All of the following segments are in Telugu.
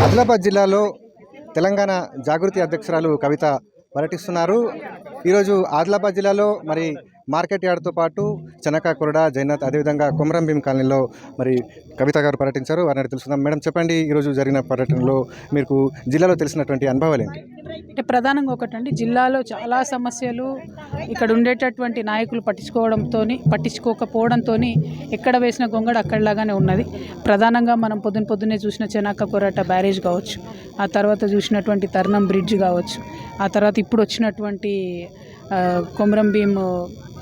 ఆదిలాబాద్ జిల్లాలో తెలంగాణ జాగృతి అధ్యక్షురాలు కవిత పర్యటిస్తున్నారు ఈరోజు ఆదిలాబాద్ జిల్లాలో మరి మార్కెట్ యార్డ్తో పాటు చెనక కొరడ జైనాథ్ అదేవిధంగా కొమరం భీం కాలనీలో మరి కవిత గారు పర్యటించారు. వారిని తెలుసుకుందాం. మేడం చెప్పండి ఈరోజు జరిగిన పర్యటనలో మీకు జిల్లాలో తెలిసినటువంటి అనుభవాలు ఏంటి? అంటే ప్రధానంగా ఒకటండి జిల్లాలో చాలా సమస్యలు ఇక్కడ ఉండేటటువంటి నాయకులు పట్టించుకోవడంతో పట్టించుకోకపోవడంతో ఎక్కడ వేసిన గొంగడ అక్కడలాగానే ఉన్నది. ప్రధానంగా మనం పొద్దున పొద్దున్నే చూసిన చెనాక కొరట బ్యారేజ్ కావచ్చు ఆ తర్వాత చూసినటువంటి తరుణం బ్రిడ్జ్ కావచ్చు ఆ తర్వాత ఇప్పుడు వచ్చినటువంటి కొమరం భీము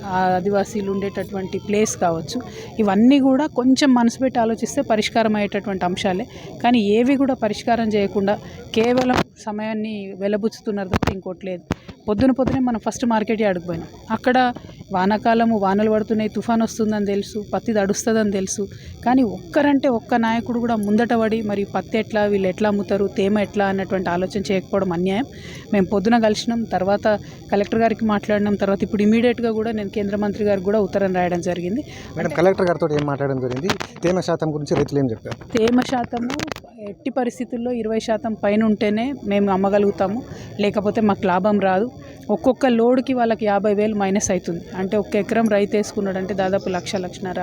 ఆదివాసీలు ఉండేటటువంటి ప్లేస్ కావచ్చు. ఇవన్నీ కూడా కొంచెం మనసు పెట్టి ఆలోచిస్తే పరిష్కారం అయ్యేటటువంటి అంశాలే. కానీ ఏవి కూడా పరిష్కారం చేయకుండా కేవలం సమయాన్ని వెలబుచ్చుతున్నారు తప్ప ఇంకోటి లేదు. పొద్దున పొద్దునే మనం ఫస్ట్ మార్కెట్ యార్డ్కి అక్కడ వానాకాలము వానలు పడుతున్నాయి తుఫాన్ వస్తుందని తెలుసు పత్తి తడుస్తుందని తెలుసు. కానీ ఒక్కరంటే ఒక్క నాయకుడు కూడా ముందట పడి మరి పత్తి ఎట్లా వీళ్ళు ఎట్లా అమ్ముతారు తేమ ఎట్లా అన్నటువంటి ఆలోచన చేయకపోవడం అన్యాయం. మేము పొద్దున కలిసినాం తర్వాత కలెక్టర్ గారికి మాట్లాడినాం తర్వాత ఇప్పుడు ఇమీడియట్గా కూడా నేను కేంద్ర మంత్రి గారికి కూడా ఉత్తరం రాయడం జరిగింది. మేడం కలెక్టర్ గారితో ఏం మాట్లాడడం జరిగింది? తేమ శాతం గురించి రైతులు ఏం చెప్పారు? తేమ శాతము ఎట్టి పరిస్థితుల్లో ఇరవై శాతం పైన ఉంటేనే మేము అమ్మగలుగుతాము. లేకపోతే మాకు లాభం రాదు. ఒక్కొక్క లోడ్కి వాళ్ళకి యాభై వేలు మైనస్ అవుతుంది అంటే ఒక్క ఎకరం రైతు వేసుకున్నాడు అంటే దాదాపు లక్ష లక్షన్నర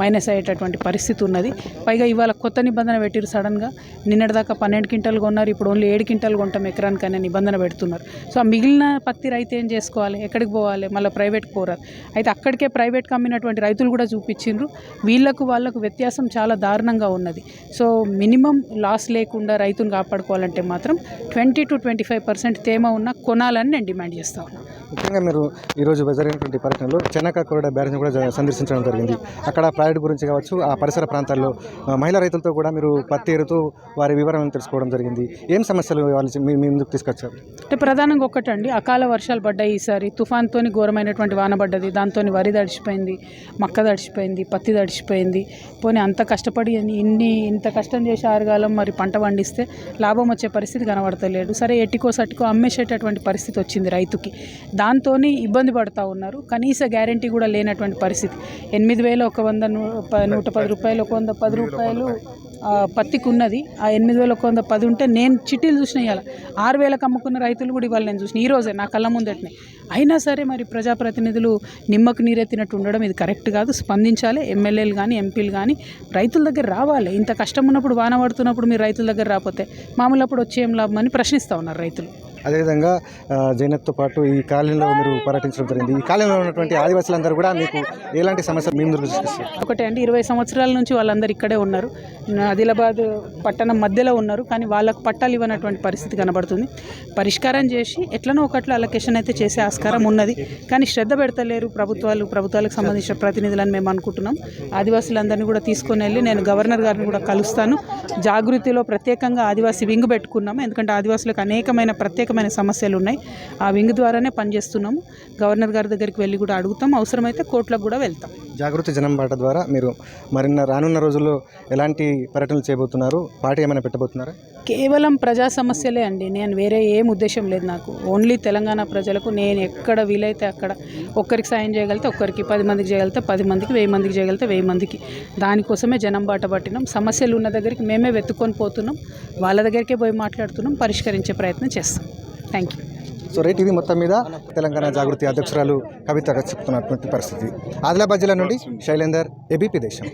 మైనస్ అయ్యేటటువంటి పరిస్థితి ఉన్నది. పైగా ఇవాళ కొత్త నిబంధన పెట్టారు సడన్గా. నిన్నటిదాకా పన్నెండు క్వింటల్ కొన్నారు ఇప్పుడు ఓన్లీ ఏడు క్వింటల్ కొంటాం ఎకరానికి అనే నిబంధన పెడుతున్నారు. సో ఆ మిగిలిన పత్తి రైతు ఏం చేసుకోవాలి? ఎక్కడికి పోవాలి? మళ్ళీ ప్రైవేట్కి పోరాదు. అయితే అక్కడికే ప్రైవేట్కి అమ్మినటువంటి రైతులు కూడా చూపించిండ్రు. వీళ్ళకు వాళ్ళకు వ్యత్యాసం చాలా దారుణంగా ఉన్నది. సో మినిమం లాస్ లేకుండా రైతును కాపాడుకోవాలంటే మాత్రం twenty to twenty five percent తేమ ఉన్న కొనాలని నేను డిమాండ్ చేస్తాను 走了。ముఖ్యంగా మీరు ఈరోజు జరిగినటువంటి పర్యటనలో చెన్నక కొరడ బ్యారేజ్ని కూడా సందర్శించడం జరిగింది. అక్కడ ప్రాజెక్ట్ గురించి కావచ్చు ఆ పరిసర ప్రాంతాల్లో మహిళా రైతులతో కూడా మీరు పత్తి ఎరుతూ వారి వివరాలను తెలుసుకోవడం జరిగింది. ఏం సమస్యలు వాళ్ళు మీ ముందుకు తీసుకొచ్చారు? అంటే ప్రధానంగా ఒకటండి అకాల వర్షాలు పడ్డాయి ఈసారి. తుఫాన్తోని ఘోరమైనటువంటి వాన పడ్డది దాంతో వరి తడిచిపోయింది మక్క తడిచిపోయింది పత్తి తడిచిపోయింది పోనీ అంత కష్టపడి ఇన్ని- ఇన్ని ఇంత కష్టం చేసి ఆరుగాలం మరి పంట పండిస్తే లాభం వచ్చే పరిస్థితి కనబడతలేడు సరే ఎట్టికో సట్టుకో అమ్మేసేటటువంటి పరిస్థితి వచ్చింది రైతుకి. దాంతో ఇబ్బంది పడుతూ ఉన్నారు. కనీస గ్యారంటీ కూడా లేనటువంటి పరిస్థితి. ఎనిమిది వేల ఒక వంద నూట పది రూపాయలు ఒక వంద పది రూపాయలు పత్తికి ఉన్నది ఆ ఎనిమిది వేల ఒక వంద పది ఉంటే నేను చిట్టీలు చూసిన ఇవాళ ఆరు వేలకు అమ్ముకున్న రైతులు కూడా ఇవాళ నేను చూసిన. ఈ రోజే నా కళ్ళ ముందటనే. అయినా సరే మరి ప్రజాప్రతినిధులు నిమ్మకు నీరెత్తినట్టు ఉండడం ఇది కరెక్ట్ కాదు. స్పందించాలి. ఎమ్మెల్యేలు కానీ ఎంపీలు కానీ రైతుల దగ్గర రావాలి. ఇంత కష్టం ఉన్నప్పుడు వాన పడుతున్నప్పుడు మీరు రైతుల దగ్గర రాకపోతే మామూలు అప్పుడు వచ్చి ఏం లాభం అని ప్రశ్నిస్తూ ఉన్నారు రైతులు. అదేవిధంగా ఆ, జైనత్తో పాటు ఈ కాలనీలో మీరు పర్యటించడం జరిగింది. ఈ కాలనీలో ఉన్నటువంటి ఆదివాసులందరూ కూడా మీకు ఎలాంటి సమస్యలు మేము ఒకటే అండి ఇరవై సంవత్సరాల నుంచి వాళ్ళందరూ ఇక్కడే ఉన్నారు. ఆదిలాబాద్ పట్టణం మధ్యలో ఉన్నారు కానీ వాళ్ళకు పట్టాలు ఇవ్వనటువంటి పరిస్థితి కనబడుతుంది. పరిష్కారం చేసి ఎట్లనో ఒకట్ల అలొకేషన్ అయితే చేసే ఆస్కారం ఉన్నది. కానీ శ్రద్ధ పెడతలేరు ప్రభుత్వాలు. ప్రభుత్వాలకు సంబంధించిన ప్రతినిధులని మేము అనుకుంటున్నాం. ఆదివాసులందరినీ కూడా తీసుకొని వెళ్ళి నేను గవర్నర్ గారిని కూడా కలుస్తాను. జాగృతిలో ప్రత్యేకంగా ఆదివాసీ వింగ్ పెట్టుకున్నాము. ఎందుకంటే ఆదివాసులకు అనేకమైన ప్రత్యేక అనేకమైన సమస్యలు ఉన్నాయి ఆ వింగ్ ద్వారానే పనిచేస్తున్నాము. గవర్నర్ గారి దగ్గరికి వెళ్ళి కూడా అడుగుతాం. అవసరమైతే కోర్టులకు కూడా వెళ్తాం. జాగృతి జనం బాట ద్వారా మీరు మరిన్న రానున్న రోజుల్లో ఎలాంటి పర్యటనలు చేయబోతున్నారు? పార్టీ ఏమైనా పెట్టబోతున్నారా? కేవలం ప్రజా సమస్యలే అండి. నేను వేరే ఏం ఉద్దేశం లేదు నాకు. ఓన్లీ తెలంగాణ ప్రజలకు నేను ఎక్కడ వీలైతే అక్కడ ఒక్కరికి సాయం చేయగలిగితే ఒక్కరికి పది మందికి చేయగలిగితే పది మందికి వెయ్యి మందికి చేయగలితే వెయ్యి మందికి. దానికోసమే జనం బాట పట్టినాం. సమస్యలు ఉన్న దగ్గరికి మేమే వెతుక్కొని పోతున్నాం. వాళ్ళ దగ్గరికే పోయి మాట్లాడుతున్నాం. పరిష్కరించే ప్రయత్నం చేస్తాం. థ్యాంక్ యూ సో రైట్ ఇది మొత్తం మీద తెలంగాణ జాగృతి అధ్యక్షురాలు కవిత చెప్తున్నటువంటి పరిస్థితి. ఆదిలాబాద్ జిల్లా నుండి శైలేందర్ ఏబీపీ దేశం.